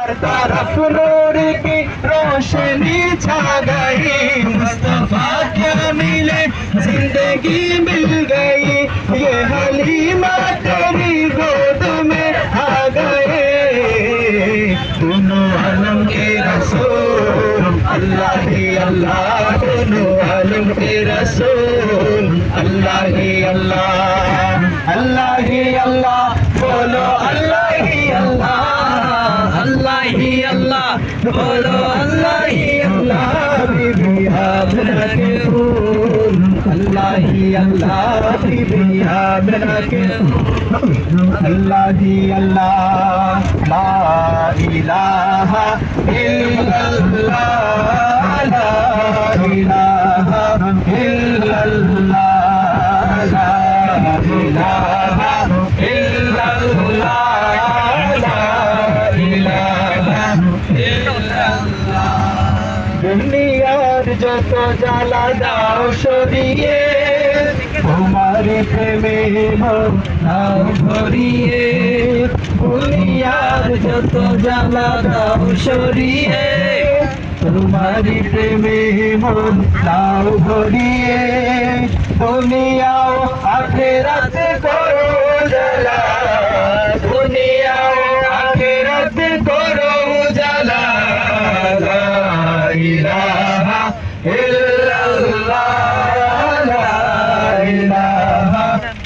तरफ़ नूर की रोशनी छा गई। मुस्तफ़ा क्या मिले? ज़िंदगी मिल गई। ये हलीमा तेरी गोद में आ गए। दोनों आलम के रसूल, अल्लाह ही अल्लाह, दोनों आलम के रसूल, अल्लाह ही अल्लाह अल्लाह ही अल्लाह। বলো আল্লাহি আল্লাহ বিবি আল্লাহ বিবি দুনিয়ার যত জ্বালা দাও সরিয়ে, তোমার প্রেমে নাও ভরিয়ে। দুনিয়ার যত জ্বালা দাও সরিয়ে, তোমার প্রেমে মন নাও ভরিয়ে। দুনিয়াও আখেরাতে করো জ্বালা।